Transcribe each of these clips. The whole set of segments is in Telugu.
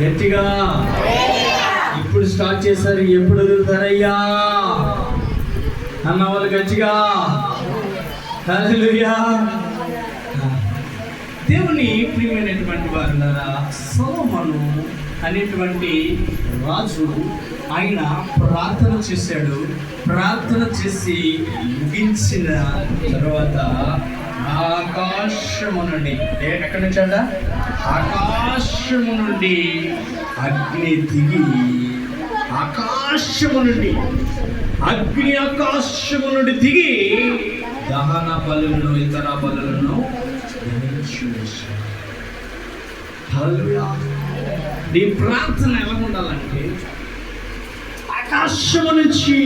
గట్టిగా. ఇప్పుడు స్టార్ట్ చేశారు ఎప్పుడు వదులుతారయ్యా? అన్న వాళ్ళు గట్టిగా. హల్లెలూయా. దేవుని ప్రియమైనటువంటి వారు సోమను అనేటువంటి రాజు ఆయన ప్రార్థన చేశాడు. ప్రార్థన చేసి ముగించిన తర్వాత ఆకాశము నుండి ఎక్కడి నుంచి అంట? ఆకాశము నుండి అగ్ని దిగి ఆకాశము నుండి అగ్ని ఆకాశము నుండి దిగి దహన బలులను ఇతర బలులను నీ ప్రార్థన ఎలా ఉండాలంటే ఆకాశము నుంచి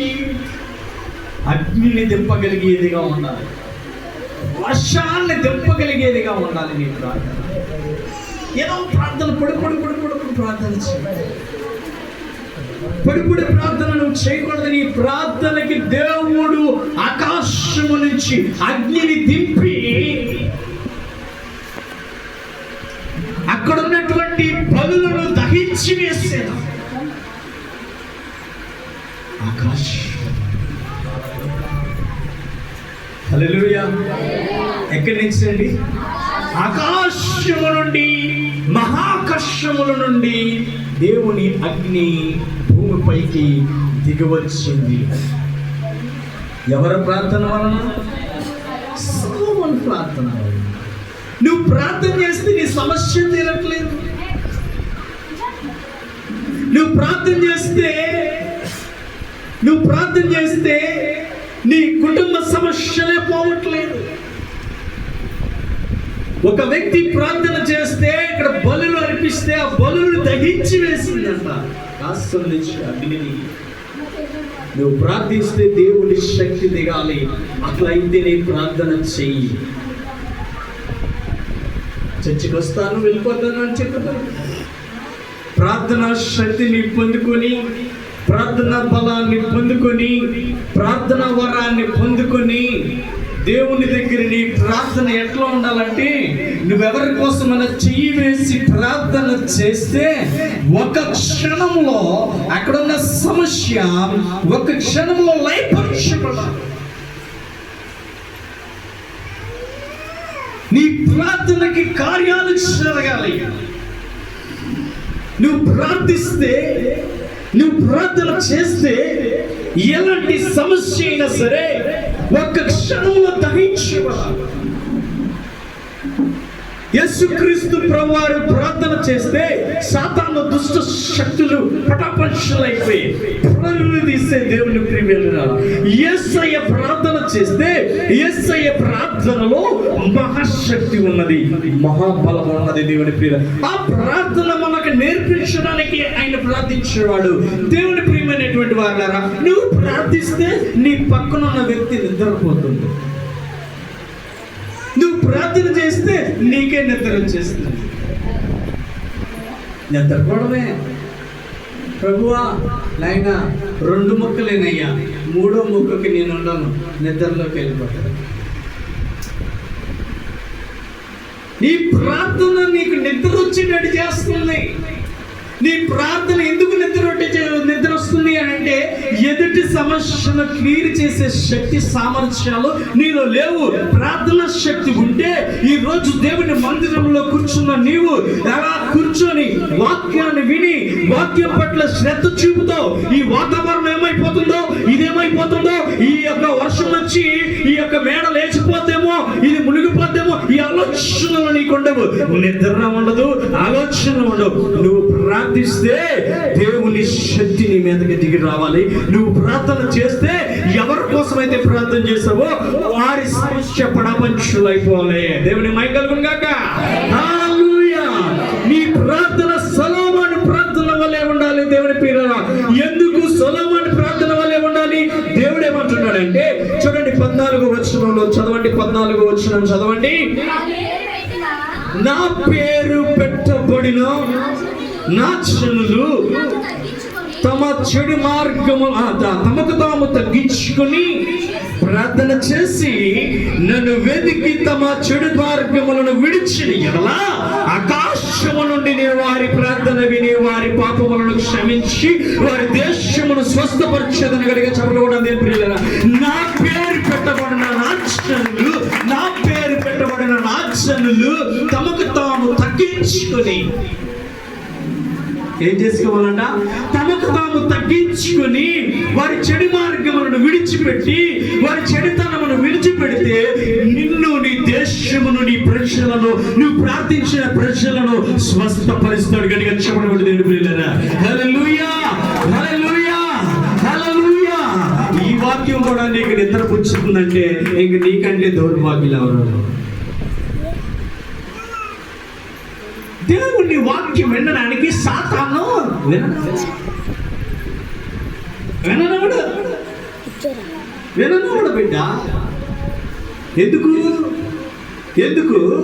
అగ్నిని దింపగలిగేదిగా ఉండాలి. వర్షాన్ని దింపగలిగేదిగా ఉండాలి నీ ప్రార్థన. ఏదో ప్రార్థన పొడి పొడి పొడి పొడి ప్రార్థన చేయాలి పొడిపుడి ప్రార్థన నువ్వు చేయకూడదు. నీ ప్రార్థనకి దేవుడు ఆకాశము నుంచి అగ్నిని దింపి అక్కడ ఉన్నటువంటి పనులను దహించి వేసేదా ఆకాశం హల్లెలూయా. ఎక్కడి నుంచి అండి? ఆకాశము నుండి మహాకర్షముల నుండి దేవుని అగ్ని భూమిపైకి దిగవచ్చింది. ఎవరి ప్రార్థన వలన? సోమన్ ప్రార్థన వలన. నువ్వు ప్రార్థన చేస్తే నీ సమస్య తీరట్లేదు. నువ్వు ప్రార్థన చేస్తే నువ్వు ప్రార్థన చేస్తే నీ కుటుంబ సమస్యలే పోవట్లేదు. ఒక వ్యక్తి ప్రార్థన చేస్తే ఇక్కడ బలులు అర్పిస్తే ఆ బలులు దహించి వేసిందంట. కాస్తం నుంచి అగ్నిని. నువ్వు ప్రార్థిస్తే దేవుని శక్తి దిగాలి. అట్లయితే నీ ప్రార్థన చెయ్యి. చర్చికి వస్తాను వెళ్ళిపోతాను అని చెప్తాను ప్రార్థన శక్తిని పొందుకొని ప్రార్థన బలాన్ని పొందుకొని ప్రార్థన వరాన్ని పొందుకొని దేవుని దగ్గర నీ ప్రార్థన ఎట్లా ఉండాలంటే నువ్వెవరి కోసమైనా చెయ్యి వేసి ప్రార్థన చేస్తే ఒక క్షణంలో అక్కడున్న సమస్య ఒక క్షణంలో లైపరచబడాలి నీ ప్రార్థనకి కార్యాలు జరగాలి. నువ్వు ప్రార్థిస్తే నువ్వు ప్రార్థన చేస్తే ఎలాంటి సమస్య అయినా సరే ఒక్క క్షణంలో దహించేవారు యేసుక్రీస్తు ప్రభువారు ప్రార్థన చేస్తే సాతాను దుష్ట శక్తులు పటాపంచలైపోయి ప్రాణులు తీసే దేవుని ప్రియమైన యేసయ్య ప్రార్థన చేస్తే యేసయ్య ప్రార్థనలో మహాశక్తి ఉన్నది మహాబలం ఉన్నది దేవుని ప్రియ ఆ ప్రార్థన మనకు నేర్పించడానికి ఆయన ప్రార్థించేవాడు. దేవుని ప్రియమైనటువంటి వారులారా నువ్వు ప్రార్థిస్తే నీ పక్కన ఉన్న వ్యక్తి నిద్రపోతుంది. నువ్వు ప్రార్థన చేస్తే నీకే నిద్ర వచ్చేస్తుంది. నిద్రపోవడమే. ప్రభువా నాయన రెండు ముక్కలేనయ్యా. మూడో ముక్కకి నేను ఉండను. నిద్రలోకి వెళ్ళిపోతాను. నీ ప్రార్థన నీకు నిద్ర వచ్చేటట్టు చేస్తుంది. నీ ప్రార్థన ఎందుకు నిద్ర నిద్ర వస్తుంది అని అంటే ఎదుటి సమస్యను క్లియర్ చేసే శక్తి సామర్థ్యాలు నీలో లేవు. ప్రార్థన శక్తి ఉంటే ఈ రోజు దేవుని మందిరంలో కూర్చున్న నీవు ఎలా కూర్చొని వాక్యాన్ని విని వాక్యం పట్ల శ్రద్ధ చూపుతో ఈ వాతావరణం ఏమైపోతుందో ఇదేమైపోతుందో ఈ యొక్క వర్షం వచ్చి ఈ యొక్క మేడ లేచిపోతేమో ఇది మునిగిపోతేమో ఈ ఆలోచనలు నీకు ఉండవు. నిద్ర ఉండదు ఆలోచన ఉండవు. నువ్వు ప్రార్థిస్తే దేవుని శక్తి నీ మీదకి దిగి రావాలి. నువ్వు ప్రార్థన చేస్తే ఎవరి కోసమైతే ప్రార్థన చేసావో వారి సమస్య పడపంచులైపోవాలి. దేవుని మైకల్గును గాక. నీ ప్రార్థన సలోమాను ప్రార్థన వల్లే ఉండాలి దేవుని పేరు ఎందుకు సొలొమోను ప్రార్థన వల్లే ఉండాలి? దేవుడు ఏమంటున్నాడంటే చూడండి పద్నాలుగు వచనంలో చదవండి పద్నాలుగు వచనం చదవండి. నా పేరు పెట్టబడిన నాచనులు తమ చెడు మార్గము తమకు తాము తగ్గించుకొని ప్రార్థన చేసి నన్ను వెతికి తమ చెడు మార్గములను విడిచిన ఎలా ఆకాశము నుండి నేను వారి ప్రార్థన విని వారి పాపములను క్షమించి వారి దేశమును స్వస్థపరిచేదని గడిగా చెప్పడం నేను ప్రియులరా నా పేరు పెట్టబడిన నాచనులు నా పేరు పెట్టబడిన నాచనులు తగ్గించుకొని. ఏం చేసుకోవాలంట? తమకు తాము తగ్గించుకుని వారి చెడు మార్గములను విడిచిపెట్టి వారి చెడుతనమును విడిచిపెడితే నిన్ను నీ దేశమును నీ ప్రజలను నువ్వు ప్రార్థించిన ప్రజలను స్వస్థపరుస్తాడు. గడిగా చెప్పడం దేవుడు ప్రియులరా. హల్లెలూయా! హల్లెలూయా! హల్లెలూయా! ఈ వాక్యం కూడా నీకు నిద్రపుచ్చుతుందంటే ఇంక నీకంటే దౌర్భాగ్యులు ఎవరు? దేవుని వాక్యం వినడానికి సాతాను విననవుడు విననవుడు బిడ్డ. ఎందుకు? ఎందుకు?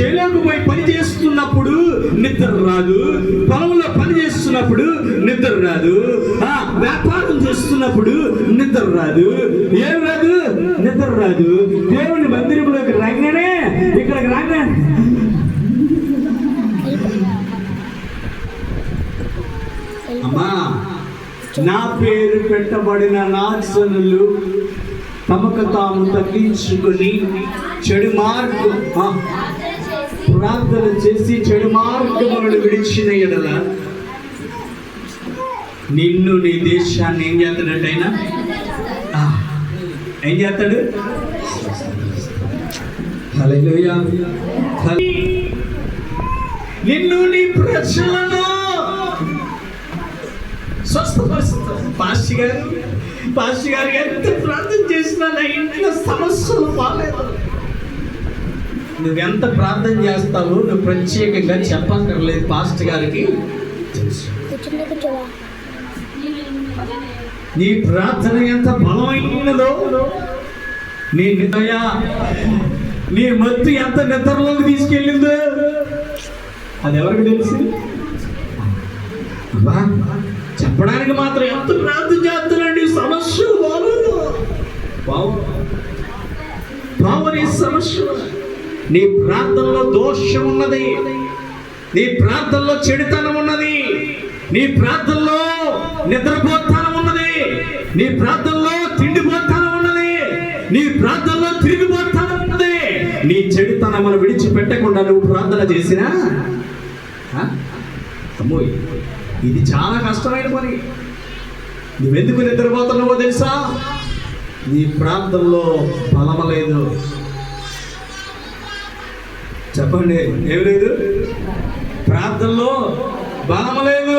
చేలోకి పోయి పని చేస్తున్నప్పుడు నిద్ర రాదు. పొలంలో పని చేస్తున్నప్పుడు నిద్ర రాదు. ఆ, వ్యాపారం చేస్తున్నప్పుడు నిద్ర రాదు. ఏం రాదు? నిద్ర రాదు. దేవుని మందిరంలోకి అమ్మా నా పేరు పెట్టబడిన నాశనులు తమకు తాము తగ్గించుకుని చెడు మార్గం ప్రార్థన చేసి చెడు మార్గములను విడిచిన ఎడల నిన్ను నీ దేశాన్ని ఏం చేస్తాడటైనా? ఏం చేస్తాడు? నిన్ను నీ ప్రజలను స్వస్థపరుస్తాడు పాస్టి గారు పాస్టి గారు ఎంత ప్రార్థన చేసినా నా ఇంట్లో సమస్యలు బాగాలేదు నువ్వెంత ప్రార్థన చేస్తావో నువ్వు ప్రత్యేకంగా చెప్పక్కర్లేదు పాస్ట్ గారికి. నీ ప్రార్థన ఎంత బలమైనదో నీ నిదయ నీ మత్తు ఎంత నిద్రలోకి తీసుకెళ్ళిందో అది ఎవరికి తెలుసు? చెప్పడానికి మాత్రం ఎంత ప్రార్థన చేస్తానండి సమస్య బాగోదు బావు బావని సమస్య. నీ ప్రార్థనలో దోషం ఉన్నది. నీ ప్రార్థనలో చెడుతనం ఉన్నది. నీ ప్రార్థనలో నిద్రపోతానం ఉన్నది. నీ ప్రార్థనలో తిండిపోతానం ఉన్నది. నీ ప్రార్థనలో తిరిగిపోతానం ఉన్నది. నీ చెడుతనమును విడిచిపెట్టకుండా నువ్వు ప్రార్థన చేసినా? ఆ? ఇది చాలా కష్టమైన పని. నువ్వెందుకు నిద్రపోతున్నావో తెలుసా? నీ ప్రాంతంలో బలమ లేదు. చెప్పండి ఏం లేదు? ప్రాంతంలో బలం లేదు.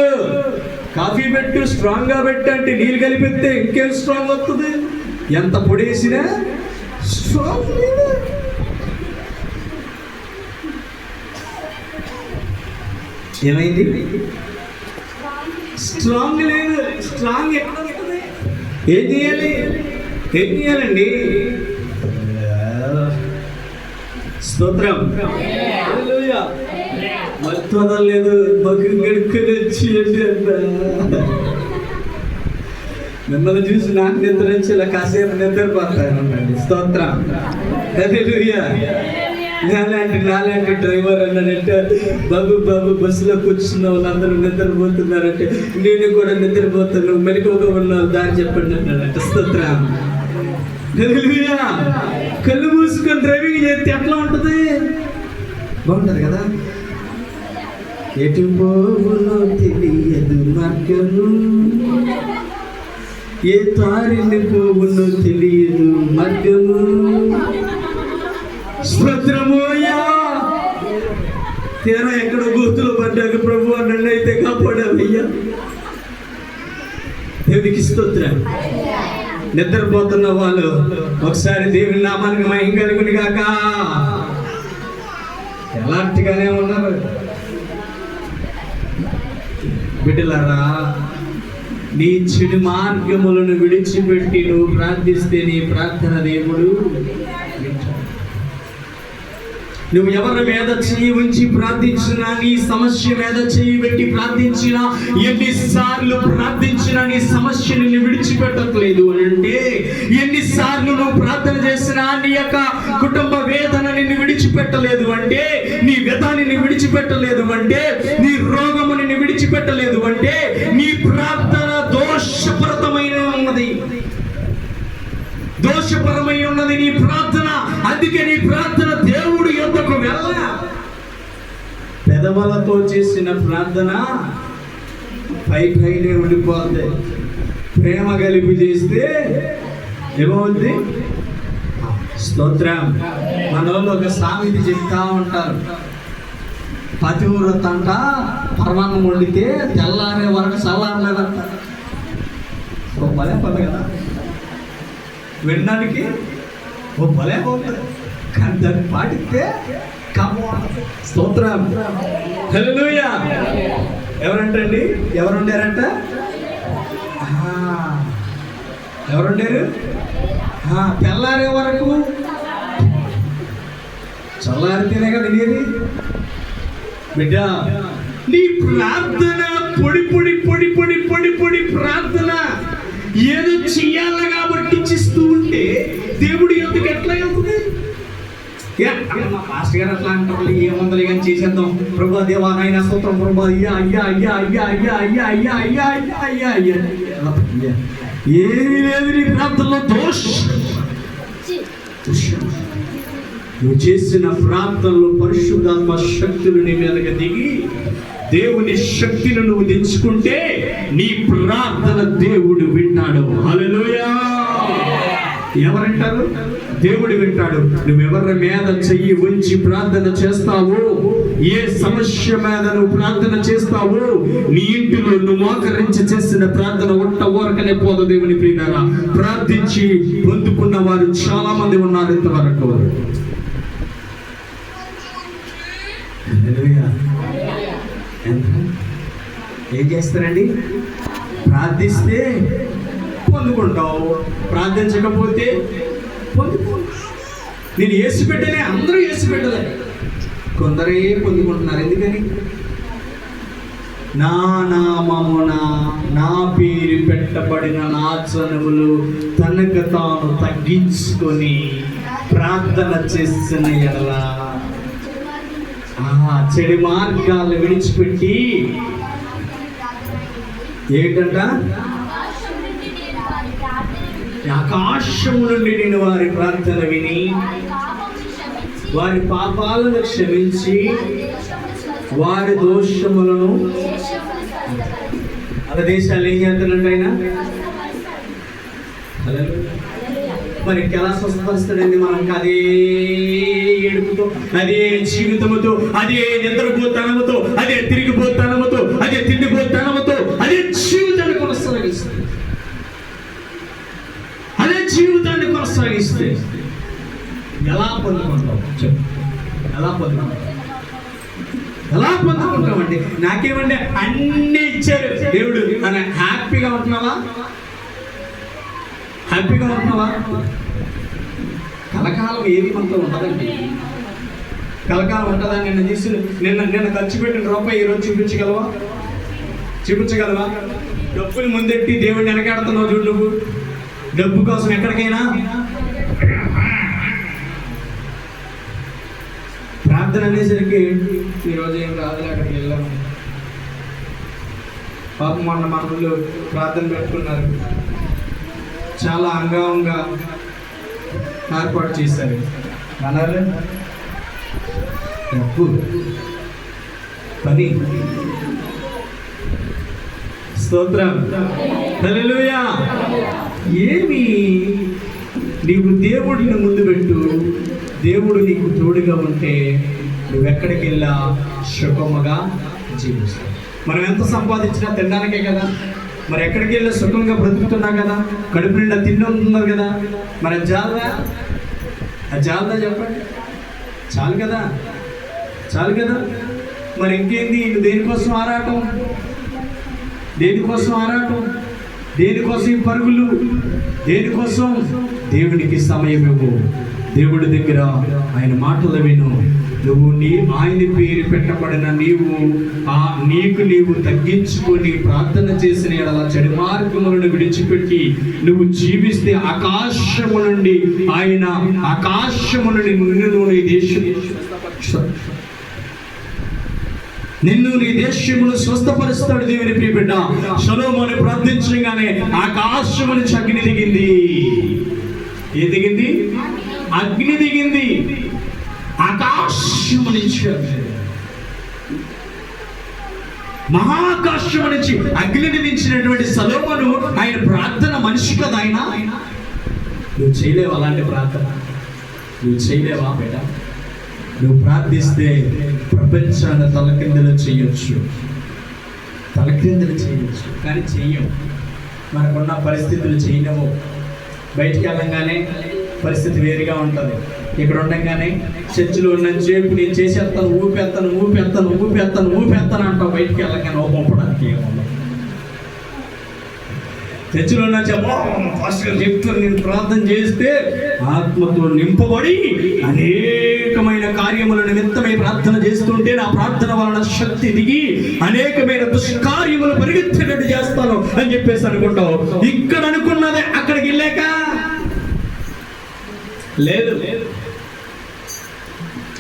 కాఫీ పెట్టు స్ట్రాంగ్గా పెట్టి పెట్టు అంటే నీళ్ళు కలిపితే ఇంకేం స్ట్రాంగ్ వస్తుంది? ఎంత పొడేసినా స్ట్రాంగ్ లేదు? ఏమైంది? స్ట్రాంగ్ లేదు. స్ట్రాంగ్ ఎక్కడ ఏం చేయాలి? ఏం చేయాలండి? స్తోత్రం. మొత్తం లేదు. వదలలేదు మగ్గు గడుక్కుని వచ్చి అంట. మిమ్మల్ని చూసి నాకు నిద్ర వచ్చి ఇలా కాసేపు నిద్రపోతాను స్తోత్రం. హల్లెలూయా. నాలాంటి నాలాంటి డ్రైవర్ అన్నాడంటే బాబు బాబు బస్సులో కూర్చున్న వాళ్ళందరూ నిద్రపోతున్నారంటే నేను కూడా నిద్రపోతాను మెలకువగా ఉన్నావు దారి చెప్పండి అన్నాడంట. స్తోత్రం. కళ్ళు మూసుకొని డ్రైవింగ్ చేస్తే ఎట్లా ఉంటుంది? బాగుంటుంది కదా? ఎటు పోవునో తెలియదు మార్గము. ఏ తారిని పోవునో తెలియదు మార్గము. స్తోత్రమోయా తీరా ఎక్కడ గుర్తులు పడ్డాక ప్రభు నన్ను అయితే కాపాడావయ్యా. దేవునికి స్తోత్రం నిద్రపోతున్న వాళ్ళు ఒకసారి దేవుని నామానికి మహిం కలుగుని కాక ఎలాంటిగానే ఉన్నారు. బిడ్డలారా నీ చెడు మార్గములను విడిచిపెట్టి నువ్వు ప్రార్థిస్తే నీ ప్రార్థన దేవుడు నువ్వు ఎవరి మీద చెయ్యి ఉంచి ప్రార్థించినా నీ సమస్య మీద చెయ్యి పెట్టి ప్రార్థించినా ఎన్నిసార్లు ప్రార్థించినా నీ సమస్య నిన్ను విడిచిపెట్టట్లేదు అని అంటే ఎన్నిసార్లు నువ్వు ప్రార్థన చేసినా నీ యొక్క కుటుంబ వేదన నిన్ను విడిచిపెట్టలేదు అంటే నీ వ్యధానిని విడిచిపెట్టలేదు అంటే నీ రోగముని విడిచిపెట్టలేదు అంటే నీ ప్రార్థన దోషపరతమైన ఉన్నది. దోషపరమై ఉన్నది నీ ప్రార్థన. అందుకే నీ ప్రార్థన దేవుడు ఎందుకు వెళ్ళ పెదవులతో చేసిన ప్రార్థన పై పైనే ఉండిపోద్ది. ప్రేమ కలిపి చేస్తే ఏమవుద్ది? స్తోత్రం. మన వాళ్ళు ఒక సామెది చెప్తా ఉంటారు. పతివ్రత అంట పర్వాన్నం వండితే తెల్లారే వరకు చల్లారలేదంట. ఓ భలే పని కదా. వినడానికి ఓ భలే పోతుంది కానీ దాన్ని పాటిస్తే స్తోత్రం. హల్లెలూయా ఎవరంటండి? ఎవరుండారంట? ఎవరుండారు? తెల్లారే వరకు. చల్లారితేనే కదా వినేది. బిడ్డ నీ ప్రార్థన పొడి పొడి పొడి పొడి పొడి పొడి ప్రార్థన ఏదో చెయ్యాలి కాబట్టి ఇచ్చిస్తూ ఉంటే దేవుడు ఎందుకు ఎట్లా వెళ్తుంది? మా పాస్టర్ గారు అట్లా అంటారు ఏముందలే కానీ చేసేద్దాం ప్రభా దేవా నాయన స్తోత్రం ప్రభా అయ్యా అయ్యా అయ్యా అయ్యా అయ్యా అయ్యా అయ్యా అయ్యా అయ్యా అయ్యా అయ్యా అయ్యా ఏమీ లేదు నీ ప్రార్థనలో దోష నువ్వు చేసిన ప్రార్థనలో పరిశుద్ధాత్మ శక్తులు నీ మీదకి దిగి దేవుని శక్తిని నువ్వు తెచ్చుకుంటే నీ ప్రార్థన దేవుడు వింటాడు హల్లెలూయా ఎవరంటారు దేవుడు వింటాడు. నువ్వు ఎవరి మీద చెయ్యి ఉంచి ప్రార్థన చేస్తావు? ఏ సమస్య మీద నువ్వు ప్రార్థన చేస్తావు? నీ ఇంటిలో నువ్వు మోకరించి చేసిన ప్రార్థన ఒట్ట ఊరకనే పోదు దేవుని ప్రియులారా. ప్రార్థించి పొందుకున్న వారు చాలా మంది ఉన్నారు ఇంతవరకు. ఏం చేస్తారండి? ప్రార్థిస్తే పొందుకుంటావు? ప్రార్థించకపోతే పొందుకో. నేను ఏసు పెట్టలే అందరూ ఏసు పెట్టలే కొందరే పొందుకుంటున్నారు ఎందుకని? నా నామమున నా పేరు పెట్టబడిన నా చనువులు తనకు తాను తగ్గించుకొని ప్రార్థన చేసిన ఎలా చెడు మార్గాలు విడిచిపెట్టి. ఏంటంట? ఆకాశము నుండి నేను వారి ప్రార్థన విని వారి పాపాలను క్షమించి వారి దోషములను అలా దేశాలు ఏం చేస్తున్నట్టు ఆయన? మరి ఎలా స్వస్థపరుస్తాడండి మనకి అదే ఏడుపుతో అదే జీవితముతో అదే నిద్రపోతనముతో అదే తిరిగిపోతనముతో అదే తిండిపోతనముతో అదే జీవితాన్ని కొనసాగిస్తుంది అదే జీవితాన్ని కొనసాగిస్తే ఎలా పొందుకుంటావు చెప్పు. ఎలా పొందుకుంటావు ఎలా పొందుకుంటామండి నాకేమంటే అన్ని ఇచ్చారు. దేవుడు అని హ్యాపీగా ఉంటున్నావా? హ్యాపీగా ఉంటున్నావా? కలకాలం ఏది మనతో ఉండదండి. కలకాలం ఉంటుందని నిన్న తీసి నిన్న నిన్న ఖర్చు పెట్టిన రూపాయి ఈరోజు చూపించగలవా? చూపించగలవా? డబ్బులు ముందెట్టి దేవుడిని వెనకాడుతున్నావు చూడు నువ్వు. డబ్బు కోసం ఎక్కడికైనా. ప్రార్థన అనేసరికి ఈరోజు ఏం రాదు అక్కడికి వెళ్ళాము పాపం మొన్న మన ఊళ్ళో ప్రార్థన పెట్టుకున్నారు. చాలా అంగంగా ఏర్పాటు చేశారు. అనాలి డబ్బు పని. స్తోత్రం. హల్లెలూయా. ఏమి నీవు దేవుడిని ముందు పెట్టు. దేవుడు నీకు తోడుగా ఉంటే నువ్వు ఎక్కడికి వెళ్ళా సుఖముగా జీవిస్తావు. మనం ఎంత సంపాదించినా తినడానికే కదా. మరి ఎక్కడికి వెళ్ళి సుఖంగా బ్రతుకుతున్నా కదా. కడుపు నిండా తిండి కదా. మరి జాలదా ఆ జాలదా చెప్పండి. చాలు కదా. చాలు కదా. మరి ఇంకేంది? దేనికోసం ఆరాటం? దేనికోసం ఆరాటం? దేనికోసం ఈ పరుగులు? దేనికోసం? దేవునికి సమయం ఇవ్వు. దేవుడి దగ్గర ఆయన మాటలు విను. నువ్వు నీ ఆయన పేరు పెట్టబడిన నీవు ఆ నీకు నీవు తగ్గించుకొని ప్రార్థన చేసిన అలా చెడు మార్గములను విడిచిపెట్టి నువ్వు జీవిస్తే ఆకాశము నుండి ఆయన ఆకాశము నుండి నిన్ను నువ్వు నీ దేశం నిన్ను నీ దేశమును స్వస్థపరుస్తాడు దేవుని ప్రియబిడ్డ శలోమని ప్రార్థించగానే ఆకాశము నుంచి అగ్ని దిగింది. ఏ దిగింది? అగ్ని దిగింది. ఆకాశము నుంచి అగ్ని. నుంచి అగ్నిని దించినటువంటి సలోమను ఆయన ప్రార్థన మనిషి కదా ఆయన? నువ్వు చేయలేవు అలాంటి ప్రార్థన? నువ్వు చేయలేవా బిడ్డ? నువ్వు ప్రార్థిస్తే ప్రపంచాన్ని తలకిందులు చేయొచ్చు. తలకిందులు చేయొచ్చు. కానీ చెయ్యం మనకున్న పరిస్థితులు చేయలేము బయటికి వెళ్ళంగానే పరిస్థితి వేరుగా ఉంటుంది. ఇక్కడ ఉండగానే చర్చిలో ఉన్న చేపు నేను చేసేస్తాను ఊపేస్తాను ఊపేస్తాను ఊపేస్తాను ఊపేస్తాను అంటావు. బయటికి వెళ్ళగానే ఓపడానికి ఏమన్నా చర్చిలో ఉన్న చెప్పా పాస్టర్ చెప్తాను నేను ప్రార్థన చేస్తే ఆత్మతో నింపబడి అనేకమైన కార్యముల నిమిత్తమై ప్రార్థన చేస్తుంటే నా ప్రార్థన వలన శక్తి దిగి అనేకమైన దుష్కార్యములు పరిగెత్తేటట్టు చేస్తాను అని చెప్పేసి అనుకుంటావు ఇక్కడ అనుకున్నదే అక్కడికి వెళ్ళాక లేదు లేదు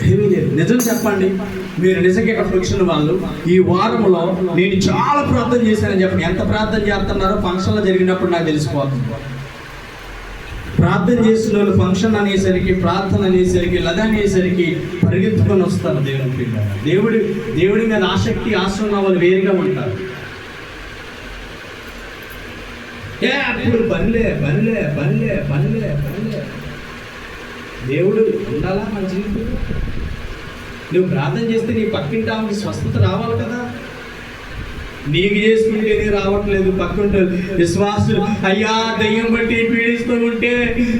ఏమీ లేదు. నిజం చెప్పండి మీరు నిజంగా ఇక్కడ వాళ్ళు ఈ వారంలో నేను చాలా ప్రార్థన చేశానని చెప్పండి. ఎంత ప్రార్థన చేస్తున్నారో ఫంక్షన్లో జరిగినప్పుడు నాకు తెలిసిపోతుంది. ప్రార్థన చేసిన వాళ్ళు ఫంక్షన్ అనేసరికి ప్రార్థన అనేసరికి లద అనేసరికి పరిగెత్తుకొని వస్తారు దేవుని పిల్లలు. దేవుడి దేవుడి మీద ఆసక్తి ఆశ ఉన్న వాళ్ళు వేరుగా ఉంటారు. ఏ అప్పుడు పనిలే పనిలే పనిలే పనిలే పనిలే దేవుడు ఉండాలా మన జీవితంలో? నువ్వు ప్రార్థన చేస్తే నీ పక్కింటి ఆమెకి స్వస్థత రావాలి కదా? నీకు చేసుకుంటేనే రావట్లేదు పక్కింటి విశ్వాసులు అయ్యా దయ్యం బట్టి పీడిస్తూ ఉంటే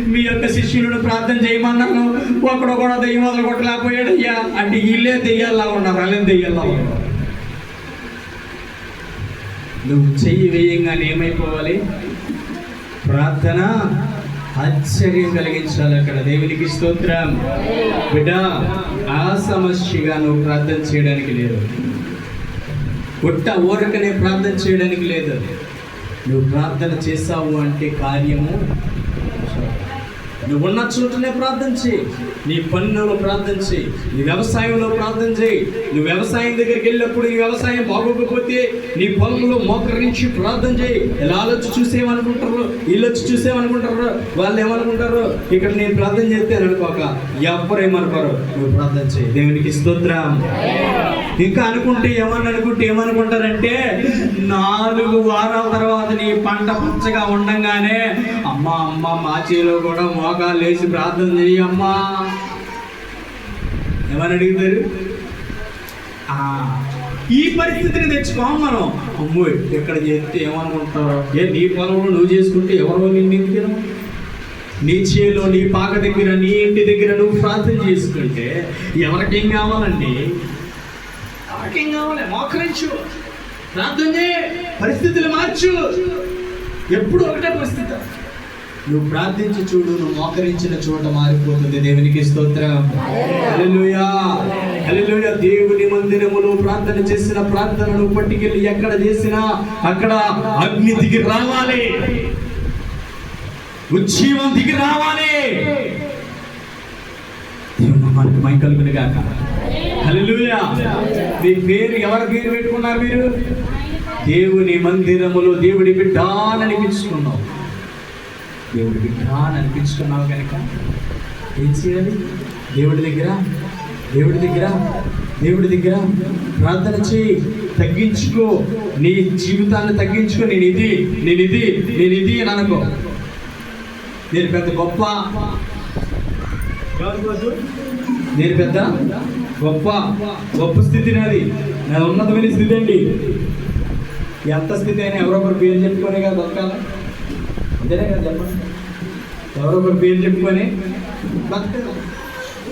మీ యొక్క శిష్యులను ప్రార్థన చేయమన్నాను. ఒకడు కూడా దయ్యం వదలు కొట్టలేకపోయాడు అయ్యా అంటే వీళ్ళే దెయ్యాల్లా ఉన్నారు వాళ్ళే దెయ్యాల్లా ఉన్నారు? నువ్వు చెయ్యి వేయంగానే ఏమైపోవాలి? ప్రార్థన? ఆశ్చర్యం కలిగించాలి అక్కడ. దేవునికి స్తోత్రం. బిడ్డ ఆ సమస్యగా నువ్వు ప్రార్థన చేయడానికి లేదు. పుట్ట ఊరకనే ప్రార్థన చేయడానికి లేదు. నువ్వు ప్రార్థన చేసావు అంటే కార్యము నువ్వు ఉన్న చోటనే ప్రార్థన చేయి. నీ పనులలో ప్రార్థన చేయి. నీ వ్యవసాయంలో ప్రార్థన చేయి. నువ్వు వ్యవసాయం దగ్గరికి వెళ్ళినప్పుడు నీ వ్యవసాయం బాగోకపోతే నీ పొలంలో మోకరించి ప్రార్థన చేయి. ఇలా ఆలోచి చూసేమనుకుంటారు? వీళ్ళు వచ్చి చూసేమనుకుంటారు? వాళ్ళు ఏమనుకుంటారు? ఇక్కడ నేను ప్రార్థన చేస్తే అనుకోక ఎవ్వరు ఏమనుకోరు? నువ్వు ప్రార్థన చేయి. దేవునికి స్తోత్రం. ఇంకా అనుకుంటే ఏమని అనుకుంటే ఏమనుకుంటారంటే నాలుగు వారాల తర్వాత నీ పంట పచ్చగా ఉండంగానే అమ్మ అమ్మ మా చేలో కూడా మోకాలు లేచి ప్రార్థన చేయమ్మా ఎవరు అడుగుతారు? ఈ పరిస్థితిని తెచ్చుకోం మనం. అమ్మో ఎక్కడ చేస్తే ఏమనుకుంటారో? ఏ నీ పొలంలో నువ్వు చేసుకుంటే ఎవరో నిన్ను ఎందుకు నీ చేలో నీ పాక దగ్గర నీ ఇంటి దగ్గర నువ్వు ప్రార్థన చేసుకుంటే ఎవరికేం కావాలండి? ఎవరికేం కావాలి? మోకరించు ప్రార్థన పరిస్థితులు మార్చు. ఎప్పుడు ఒకటే పరిస్థితి. నువ్వు ప్రార్థించి చూడు నువ్వు మోకరించిన చోట మారిపోతుంది. దేవునికి స్తోత్రం. హల్లెలూయా. హల్లెలూయా. దేవుని మందిరములో ప్రార్థన చేసిన ప్రార్థనను పట్టుకెళ్ళి ఎక్కడ చేసినా అక్కడ అగ్ని దిగి రావాలి. ఉజ్జీవం దిగి రావాలి. దేవుని నామానికి మహిమ కలుగును గాక. హల్లెలూయా. మీ పేరు ఎవరి పేరు పెట్టుకున్నారు మీరు? దేవుని మందిరములో దేవుడి బిడ్డ అని అనిపించుకున్నావు దేవుడి బిడ్డ అని అనిపించుకున్నావు కనుక ఏం చేయాలి? దేవుడి దగ్గర దేవుడి దగ్గర దేవుడి దగ్గర ప్రార్థన చేయి. తగ్గించుకో. నీ జీవితాన్ని తగ్గించుకో. నేను ఇది నేను ఇది నేను ఇది అని అనుకో. నేను పెద్ద గొప్ప. నేను పెద్ద గొప్ప. గొప్ప స్థితి నాది. నా ఉన్నతమైన స్థితి అండి. ఎంత స్థితి అయినా ఎవరొకరు పేరు చెప్పుకొని కదా బతకాలి. అంతేనే కదా చెప్పండి. ఎవరో ఒకరు పేరు చెప్పుకొని. బతకాలి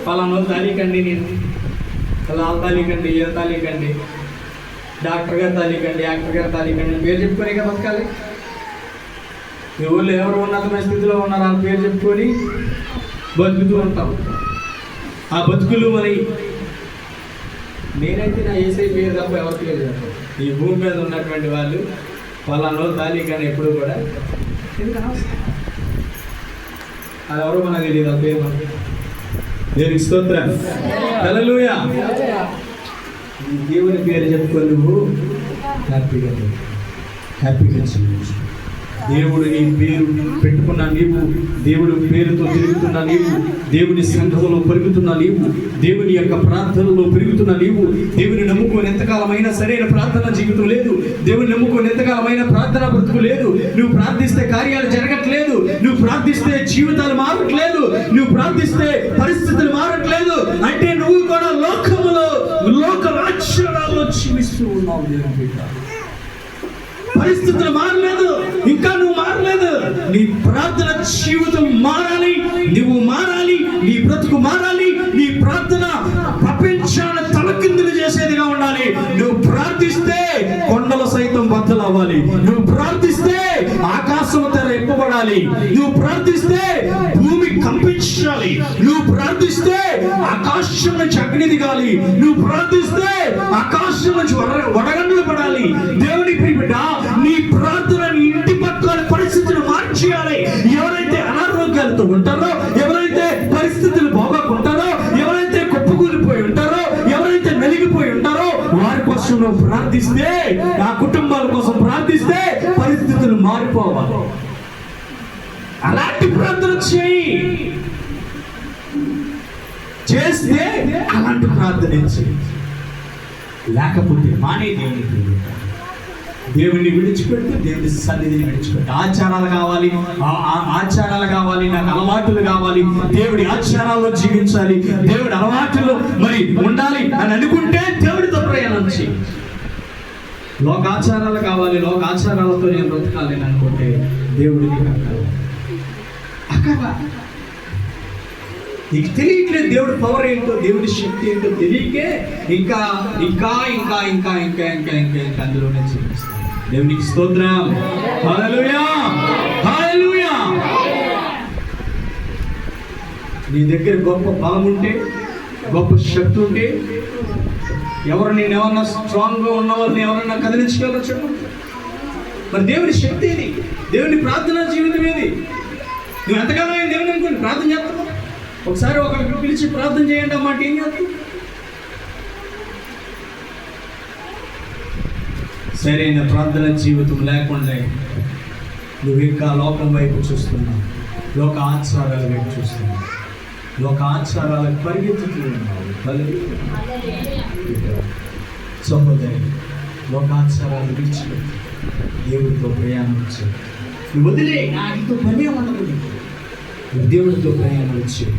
పలానా తారీఖండి నేను. అలా ఆ తారీఖండి ఏ తారీఖండి డాక్టర్ గారు తారీఖండి యాక్టర్ గారు తారీఖండి పేరు చెప్పుకొని కదా బతకాలి. మీ ఊళ్ళో ఎవరు ఉన్నతమైన స్థితిలో ఉన్నారు ఆ పేరు చెప్పుకొని బతుకుతూ ఉంటాం. ఆ బతుకులు మరి నేనైతే నా ఏసై పేరు తప్ప ఎవరికి లేదు ఈ భూమి మీద ఉన్నటువంటి వాళ్ళు పలానా తాలీ అని ఎప్పుడు కూడా ఎందుకు అది ఎవరో మనకు తెలియదు ఆ పేరు మనకి దేవునికి స్తోత్రం. హల్లెలూయా. దేవుని పేరు చెప్పుకొని నువ్వు హ్యాపీగా హ్యాపీగా జీవించు. దేవుడు నీ పేరు పెట్టుకున్న నీవు దేవుడు పేరుతో తిరుగుతున్న నీవు దేవుని సంఘంలో పెరుగుతున్న నీవు దేవుని యొక్క ప్రార్థనలో పెరుగుతున్న నీవు దేవుని నమ్ముకొని ఎంతకాలమైనా సరైన ప్రార్థన జీవితం లేదు దేవుని నమ్ముకొని ఎంతకాలమైన ప్రార్థన బ్రతుకు లేదు నువ్వు ప్రార్థిస్తే కార్యాలు జరగట్లేదు నువ్వు ప్రార్థిస్తే జీవితాలు మారట్లేదు నువ్వు ప్రార్థిస్తే పరిస్థితులు మారట్లేదు అంటే నువ్వు కూడా లోకములో లోక రాజ్యాలలో జీవిస్తూ ఉన్నావు పరిస్థితులు మారలేదు. ఇంకా నువ్వు మారలేదు. నీ ప్రార్థన జీవితం మారాలి. నువ్వు మారాలి. నీ బ్రతుకు మారాలి. నీ ప్రార్థన ప్రపంచాన్ని తలకిందులు చేసేదిగా ఉండాలి. నువ్వు ప్రార్థిస్తే కొండలు సైతం బద్దలు అవ్వాలి. నువ్వు ప్రార్థిస్తే ఆకాశం తెర ఎప్పబడాలి నువ్వు ప్రార్థిస్తే భూమి కంపించాలి. నువ్వు ప్రార్థిస్తే ఆకాశం నుంచి అగ్ని దిగాలి. నువ్వు ప్రార్థిస్తే ఆకాశం నుంచి వడ- వడగండ్లు పడాలి. ప్రార్థిస్తే నా కుటుంబాల కోసం ప్రార్థిస్తే పరిస్థితులు మారిపోవాలి. అలాంటి ప్రార్థన చేయి. చేస్తే అలాంటి ప్రార్థన చేయి? లేకపోతే మానే దేవుని దేవుణ్ణి విడిచిపెడితే దేవుని సన్నిధిని విడిచిపెట్టి. ఆచారాలు కావాలి ఆ- ఆచారాలు కావాలి నాకు అలవాటులు కావాలి. దేవుడి ఆచారాల్లో జీవించాలి. దేవుడి అలవాటులు మరి ఉండాలి అని అనుకుంటే లోకాచారాలు కావాలి లోకాచారాలతో నేను బ్రతకాలి అని అనుకుంటే దేవుడికి అక్కర్లేదు. అక్కర్లా నీకు తెలియట్లేదు దేవుడి పవర్ ఏంటో దేవుడి శక్తి ఏంటో తెలియకే ఇంకా ఇంకా ఇంకా ఇంకా ఇంకా ఇంకా ఇంకా ఇంకా అందులోనే జీవిస్తాం దేవునికి స్తోత్రం. హల్లెలూయా హల్లెలూయా నీ దగ్గర గొప్ప బలం ఉంటే గొప్ప శక్తి ఉంటే ఎవరు నేను ఏమన్నా స్ట్రాంగ్గా ఉన్న వాళ్ళని ఎవరన్నా కదిలించగలరు చెప్పండి. మరి దేవుని శక్తి ఏది? దేవుని ప్రార్థన జీవితం ఏది? నువ్వు ఎంతకాలం అయింది దేవుని అనుకోండి ప్రార్థన చేస్తావు? ఒకసారి ఒకరికి పిలిచి ప్రార్థన చేయండి అమ్మా ఏం చేస్తావు? సరైన ప్రార్థన జీవితం లేకుండా నువ్వు ఇంకా లోకం వైపు చూస్తున్నావు. లోక ఆచారాల వైపు చూస్తున్నావు. లోక ఆచారాలకు పరిగెత్తుతూ ఉన్నారు. సహోదరి లోకాచారాలు విడిచిపెట్టి. దేవుడితో ప్రయాణం చేయి. నువ్వు వదిలే నాతో పని ఉండదు దేవుడితో ప్రయాణం చేయి.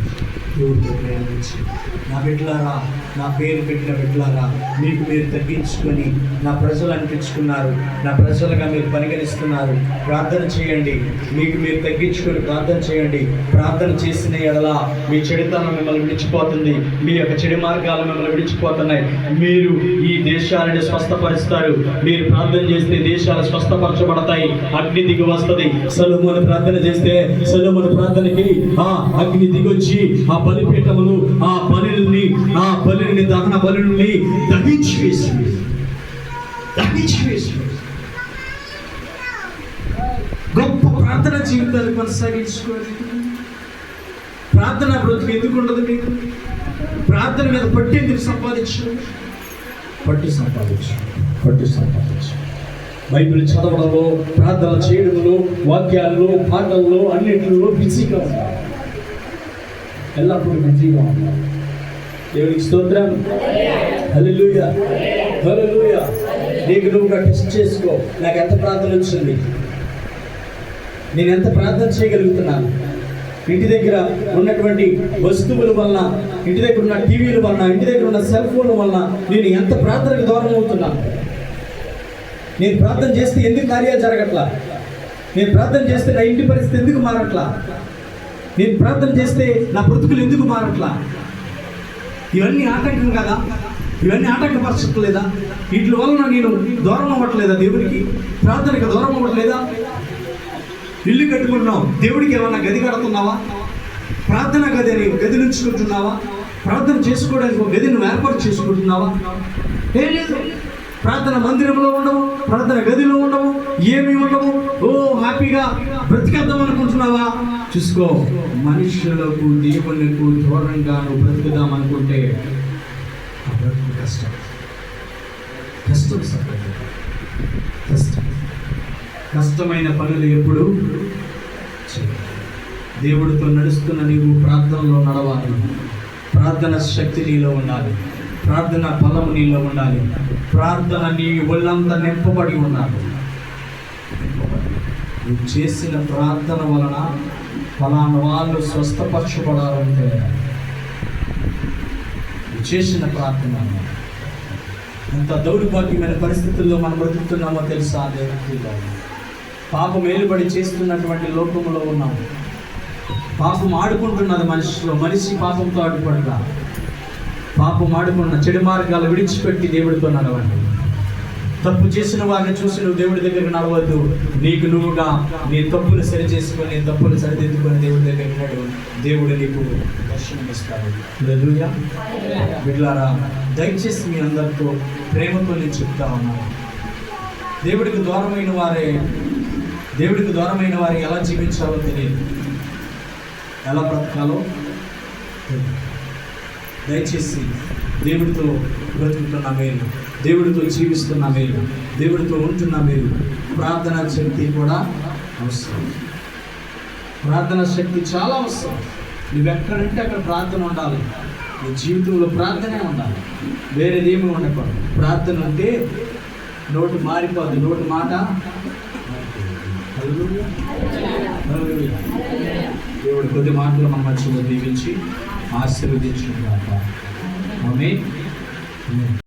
దేవుడితో ప్రయాణం చేయి. నా బిడ్డలారా నా పేరు పెట్టిన బిడ్డలారా మీకు మీరు తగ్గించుకొని నా ప్రజలు అనిపించుకున్నారు. నా ప్రజలుగా మీరు పరిగణిస్తున్నారు. ప్రార్థన చేయండి. మీకు మీరు తగ్గించుకొని ప్రార్థన చేయండి. ప్రార్థన చేసిన ఎడల మీ చెడుతనం మిమ్మల్ని విడిచిపోతుంది. మీ యొక్క చెడు మార్గాలు మిమ్మల్ని విడిచిపోతున్నాయి. మీరు ఈ దేశాలను స్వస్థపరుస్తారు. మీరు ప్రార్థన చేస్తే దేశాలు స్వస్థపరచబడతాయి. అగ్ని దిగి వస్తుంది. సలుమును ప్రార్థన చేస్తే సలుమును ప్రార్థనకి ఆ అగ్ని దిగొచ్చి ఆ బలిపీఠములు ఆ బలిని ఆ బలిని దహన బలుని దహించి వేసింది దహించి వేసింది గొప్ప ప్రార్థన జీవితాలు కొనసాగించుకోవాలి ప్రార్థన బ్రతుకు ఎందుకు ఉండదు మీకు? ప్రార్థన మీద పట్టి ఎందుకు సంపాదించు? పట్టి సంపాదించు పట్టి సంపాదించు. బైబిల్ చదవడంలో ప్రార్థన చేయడంలో వాక్యాల్లో పాటల్లో అన్నింటిలో బిజీగా ఉండాలి. ఎల్లప్పుడూ బిజీగా ఉండాలి. దేవునికి స్తోత్రం. హల్లెలూయా. హల్లెలూయా. నీకు నువ్వుగా టెస్ట్ చేసుకో. నాకు ఎంత ప్రార్థన వచ్చింది? నేను ఎంత ప్రార్థన చేయగలుగుతున్నాను? ఇంటి దగ్గర ఉన్నటువంటి వస్తువుల వలన ఇంటి దగ్గర ఉన్న టీవీల వలన ఇంటి దగ్గర ఉన్న సెల్ ఫోన్ల వలన నేను ఎంత ప్రార్థనకు దూరం అవుతున్నాను? నేను ప్రార్థన చేస్తే ఎందుకు కార్యాలు జరగట్లా? నేను ప్రార్థన చేస్తే నా ఇంటి పరిస్థితి ఎందుకు మారట్లా? నేను ప్రార్థన చేస్తే నా బ్రతుకులు ఎందుకు మారట్లా? ఇవన్నీ ఆటంకం కదా? ఇవన్నీ ఆటంకపరచట్లేదా? వీటి వలన నేను దూరం అవ్వట్లేదా దేవుడికి ప్రార్థనకి దూరం అవ్వట్లేదా? ఇల్లు కట్టుకుంటున్నావు దేవుడికి ఏమన్నా గది కడుతున్నావా? ప్రార్థన గది అని గది నుంచుకుంటున్నావా? ప్రార్థన చేసుకోవడానికి ఒక గది నువ్వు ఏర్పాటు చేసుకుంటున్నావా? ఏం లేదు. ప్రార్థన మందిరంలో ఉండవు ప్రార్థన గదిలో ఉండవు ఏమి ఉండవు. ఓ హ్యాపీగా బ్రతికేద్దాం అనుకుంటున్నావా? చూసుకో మనుషులకు దేవునికి దూరంగా నువ్వు బ్రతుకుదాం అనుకుంటే కష్టం. కష్టం కష్టం. కష్టమైన పనులు ఎప్పుడు దేవుడితో నడుస్తున్న నీవు ప్రార్థనలో నడవాలి. ప్రార్థన శక్తి నీలో ఉండాలి. ప్రార్థన బలం నీలో ఉండాలి. ప్రార్థన నీ ఒళ్ళంతా నింపబడి ఉండాలి. నువ్వు చేసిన ప్రార్థన వలన ఫలానా వాళ్ళు స్వస్థపరచబడాలంటే నువ్వు చేసిన ప్రార్థన ఎంత దౌర్భాగ్యమైన పరిస్థితుల్లో మనం బ్రతుకుతున్నామో తెలుసా దేవుడిలో పాపం మేలుబడి చేస్తున్నటువంటి లోకంలో ఉన్నాము పాపం ఆడుకుంటున్నది మనిషిలో. మనిషి పాపంతో ఆడుకుంటున్నారు పాపం ఆడుకున్న చెడు మార్గాలు విడిచిపెట్టి దేవుడితో నడవండి. తప్పు చేసిన వారిని చూసి నువ్వు దేవుడి దగ్గరికి నడవద్దు. నీకు నువ్వుగా నీ తప్పులు సరి చేసుకొని నీ తప్పులు సరిదిద్దుకొని దేవుడి దగ్గరికి నడు. దేవుడు నీకు దర్శనమిస్తాడు. హల్లెలూయా. బిడ్డలారా దయచేసి మీ అందరితో ప్రేమతో నేను చెప్తా ఉన్నాను దేవుడికి దూరమైన వారే దేవుడికి దూరమైన వారికి ఎలా జీవించాలో తెలియదు. ఎలా బ్రతకాలో తెలియదు. దయచేసి దేవుడితో బ్రతుకుతున్న మేలు దేవుడితో జీవిస్తున్న మేలు దేవుడితో ఉంటున్న మేలు ప్రార్థన శక్తి కూడా అవసరం. ప్రార్థన శక్తి చాలా అవసరం. నువ్వు ఎక్కడంటే అక్కడ ప్రార్థన ఉండాలి. నీ జీవితంలో ప్రార్థనే ఉండాలి. వేరేదేమి ఉండకూడదు. ప్రార్థన ఉంటే నోటు మారిపోద్ది నోటు మాట దేవుడు కొద్ది మాటలు మన మధ్యలో దీవించి. ఆశీర్వదించిన ఆమె